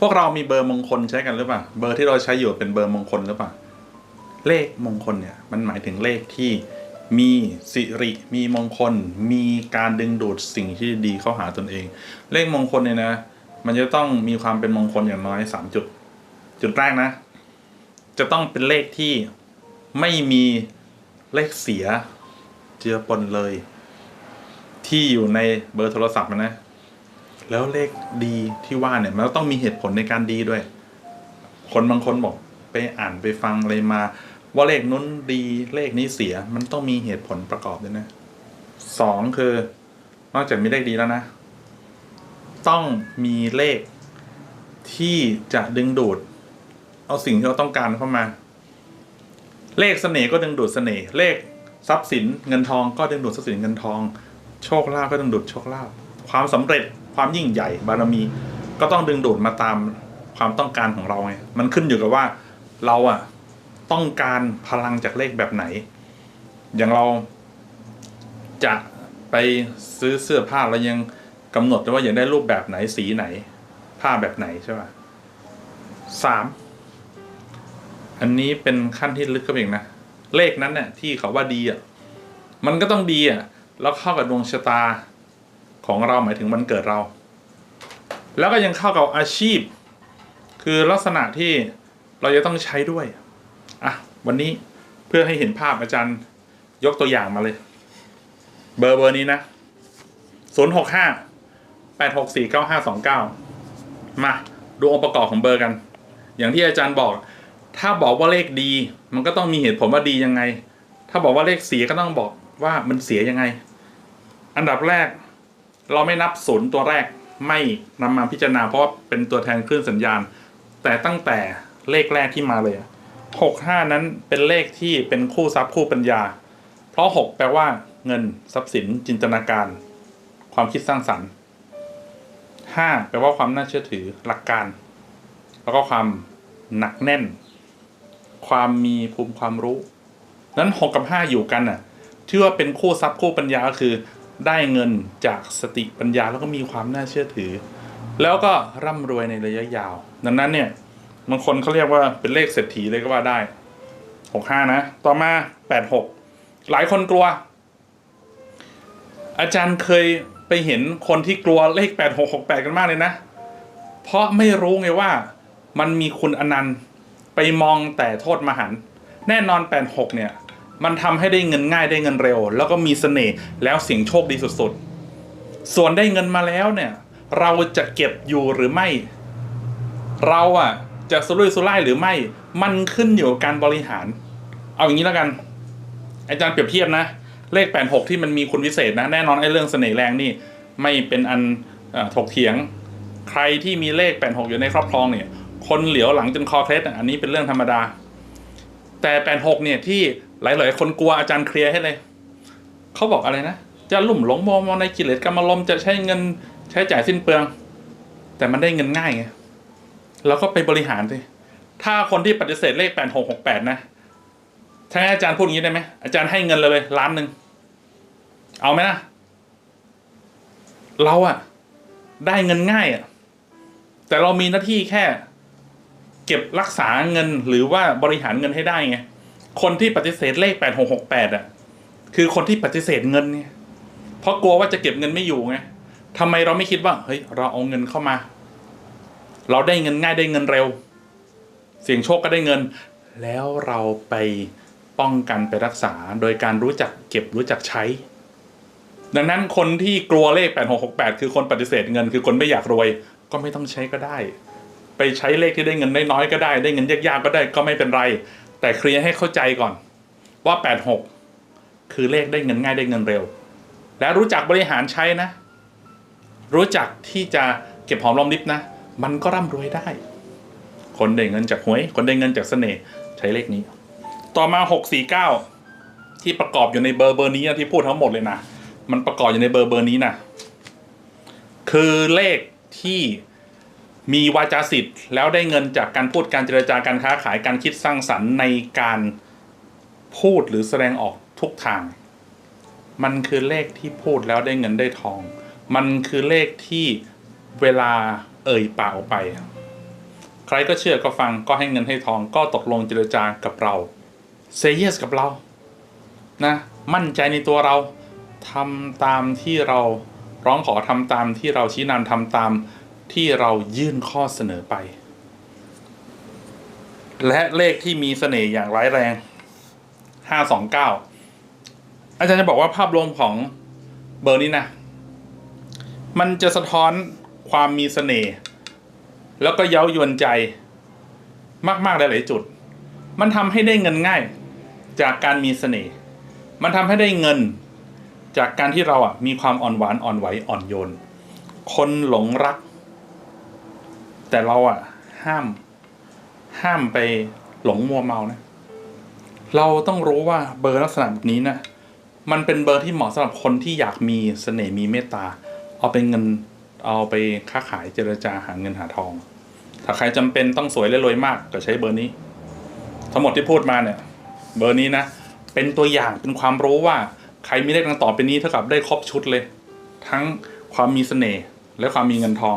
พวกเรามีเบอร์มงคลใช้กันหรือเปล่า เบอร์ที่เราใช้อยู่เป็นเบอร์มงคลหรือเปล่า เลขมงคลเนี่ยมันหมายถึงเลขที่มีสิริมีมงคล มีการดึงดูดสิ่งที่ดีเข้าหาตนเอง เลขมงคลเนี่ยนะ มันจะต้องมีความเป็นมงคลอย่างน้อยสามจุด จุดแรกนะ จะต้องเป็นเลขที่ไม่มีเลขเสียเจือปนเลย ที่อยู่ในเบอร์โทรศัพท์นะ แล้วเลขดีที่ว่าเนี่ยมันก็ต้องมีเหตุผลในการดีด้วย คนบางคนบอกไปอ่านไปฟังอะไรมา ว่าเลขนู้นดีเลขนี้เสีย มันต้องมีเหตุผลประกอบด้วยนะสองคือนอกจากมีเลขดีแล้วนะ ต้องมีเลขที่จะดึงดูด เอาสิ่งที่เราต้องการเข้ามา เลขเสน่ห์ก็ดึงดูดเสน่ห์เลขทรัพย์สินเงินทองก็ดึงดูดทรัพย์สินเงินทอง โชคลาภก็ดึงดูดโชคลาภความสำเร็จ ความยิ่งใหญ่บารมี ก็ต้องดึงดูดมาตามความต้องการของเราไงมันขึ้นอยู่กับว่าเราอะต้องการพลังจากเลขแบบไหน อย่างเราจะไปซื้อเสื้อผ้าเรายังกำหนดว่าอยากได้รูปแบบไหนสีไหน ผ้าแบบไหนใช่ป่ะสามอันนี้เป็นขั้นที่ลึกเข้าไปอีกนะ เลขนั้นเนี่ยที่เขาว่าดีอะ มันก็ต้องดีอะ แล้วเข้ากับดวงชะตา ของเราหมายถึงวันเกิดเรา แล้วก็ยังเข้ากับอาชีพ คือลักษณะที่เราจะต้องใช้ด้วยอะวันนี้เพื่อให้เห็นภาพอาจารย์ยกตัวอย่างมาเลย เบอร์เบอร์นี้นะศูนย์หกห้าแปดหกสี่เก้าห้าสองเก้ามาดูองค์ประกอบของเบอร์กัน อย่างที่อาจารย์บอก ถ้าบอกว่าเลขดี มันก็ต้องมีเหตุผลว่าดียังไง ถ้าบอกว่าเลขเสียก็ต้องบอกว่ามันเสียยังไง อันดับแรก เราไม่นับศูนย์ตัวแรกไม่นำมาพิจารณาเพราะเป็นตัวแทนคลื่นสัญญาณ แต่ตั้งแต่เลขแรกที่มาเลยหกห้านั้นเป็นเลขที่เป็นคู่ทรัพย์คู่ปัญญา เพราะหกแปลว่า เงินทรัพย์สิน จินตนาการ ความคิดสร้างสรรค์ห้าแปลว่าความน่าเชื่อถือหลักการ แล้วก็ความหนักแน่น ความมีภูมิความรู้ นั้นหกกับห้าอยู่กันน่ะที่ว่าเป็นคู่ทรัพย์คู่ปัญญาก็คือ ได้เงินจากสติปัญญาแล้วก็มีความน่าเชื่อถือ แล้วก็ร่ำรวยในระยะยาว ดังนั้นเนี่ยบางคนเขาเรียกว่าเป็นเลขเศรษฐีเลยก็ว่าได้หกห้านะ ต่อมาแปดหกหลายคนกลัว อาจารย์เคยไปเห็นคนที่กลัวเลขแปดหกหกแปดกันมากเลยนะ เพราะไม่รู้ไงว่ามันมีคุณอนันต์ไปมองแต่โทษมหัน แน่นอนแปดหกเนี่ย มันทำให้ได้เงินง่ายได้เงินเร็ว แล้วก็มีเสน่ห์แล้วเสียงโชคดีสุดๆ ส่วนได้เงินมาแล้วเนี่ย เราจะเก็บอยู่หรือไม่ เราอะ จะสุรุ่ยสุร่ายหรือไม่ มันขึ้นอยู่กับการบริหาร เอาอย่างนี้แล้วกัน อาจารย์เปรียบเทียบนะ เลข 86 ที่มันมีคุณวิเศษนะ แน่นอนไอ้เรื่องเสน่ห์แรงนี่ไม่เป็นอันอถกเถียง ใครที่มีเลข 86 อยู่ในครอบครองเนี่ย คนเหลียวหลังจนคอเคล็ดอันนี้เป็นเรื่องธรรมดา แต่ 86 เนี่ยที่ หลาย ๆ คนกลัวอาจารย์เคลียร์ให้เลย เขาบอกอะไรนะ จะลุ่มหลงมองในกิเลสกรรมลมจะใช้เงินใช้จ่ายสิ้นเปลือง แต่มันได้เงินง่ายไงแล้วก็ไปบริหารสิถ้าคนที่ปฏิเสธเลข8668นะถ้าให้อาจารย์พูดอย่างนี้ได้ไหมอาจารย์ให้เงินเลยเลยล้านหนึ่งเอาไหมนะเราอะได้เงินง่ายอะแต่เรามีหน้าที่แค่ เก็บรักษาเงินหรือว่าบริหารเงินให้ได้ไง คนที่ปฏิเสธเลข8668อะคือคนที่ปฏิเสธเงินไงเพราะกลัวว่าจะเก็บเงินไม่อยู่ไงทำไมเราไม่คิดว่า เฮ้ย เราเอาเงินเข้ามา เราได้เงินง่ายได้เงินเร็ว เสี่ยงโชคก็ได้เงิน แล้วเราไปป้องกันไปรักษา โดยการรู้จักเก็บรู้จักใช้ ดังนั้นคนที่กลัวเลข 8668 คือคนปฏิเสธเงิน คือคนไม่อยากรวย ก็ไม่ต้องใช้ก็ได้ ไปใช้เลขที่ได้เงินน้อยๆก็ได้ ได้เงินยากๆก็ได้ก็ไม่เป็นไร แต่เคลียร์ให้เข้าใจก่อน ว่า 86 คือเลขได้เงินง่ายได้เงินเร็ว และรู้จักบริหารใช้นะ รู้จักที่จะเก็บหอมรอมริบนะ มันก็ร่ำรวยได้ คนได้เงินจากหวย คนได้เงินจากเสน่ห์ใช้เลขนี้ ต่อมา 649 ที่ประกอบอยู่ในเบอร์เบอร์นี้นะที่พูดทั้งหมดเลยนะ มันประกอบอยู่ในเบอร์เบอร์นี้นะคือเลขที่ มีวาจาสิทธิ์ แล้วได้เงินจากการพูดการเจรจาการค้าขายการคิดสร้างสรรค์ในการพูดหรือแสดงออกทุกทาง มันคือเลขที่พูดแล้วได้เงินได้ทอง มันคือเลขที่เวลาเอ่ยปากออกไป ใครก็เชื่อก็ฟังก็ให้เงินให้ทองก็ตกลงเจรจากับเราเซเยสกับเรานะมั่นใจในตัวเราทำตามที่เราร้องขอทำตามที่เราชี้นำทำตาม ที่เรายื่นข้อเสนอไป และเลขที่มีเสน่ห์อย่างร้ายแรงห้าสองเก้าอาจารย์จะบอกว่าภาพรวมของเบอร์นี้นะ มันจะสะท้อนความมีเสน่ห์แล้วก็เย้ายวนใจมากๆหลายๆจุด มันทำให้ได้เงินง่ายจากการมีเสน่ห์ มันทำให้ได้เงินจากการที่เราอะมีความอ่อนหวานอ่อนไหวอ่อนโยน คนหลงรัก แต่เราอะ ห้าม ห้ามไปหลงมัวเมานะ เราต้องรู้ว่าเบอร์ลักษณะแบบนี้นะมันเป็นเบอร์ที่เหมาะสำหรับคนที่อยากมีเสน่ห์มีเมตตา เอาเป็นเงินเอาไปค้าขายเจรจาหาเงินหาทอง ถ้าใครจำเป็นต้องสวยและรวยมากก็ใช้เบอร์นี้ ทั้งหมดที่พูดมาเนี่ย เบอร์นี้นะ เป็นตัวอย่างเป็นความรู้ว่าใครมีเลขดังต่อไปนี้เท่ากับได้ครบชุดเลย ทั้งความมีเสน่ห์และความมีเงินทอง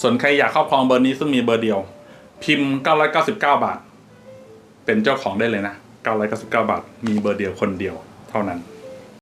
ส่วนใครอยากครอบครองเบอร์นี้ซึ่งมีเบอร์เดียว พิมพ์ 999 บาท เป็นเจ้าของได้เลยนะ 999 บาท มีเบอร์เดียวคนเดียวเท่านั้น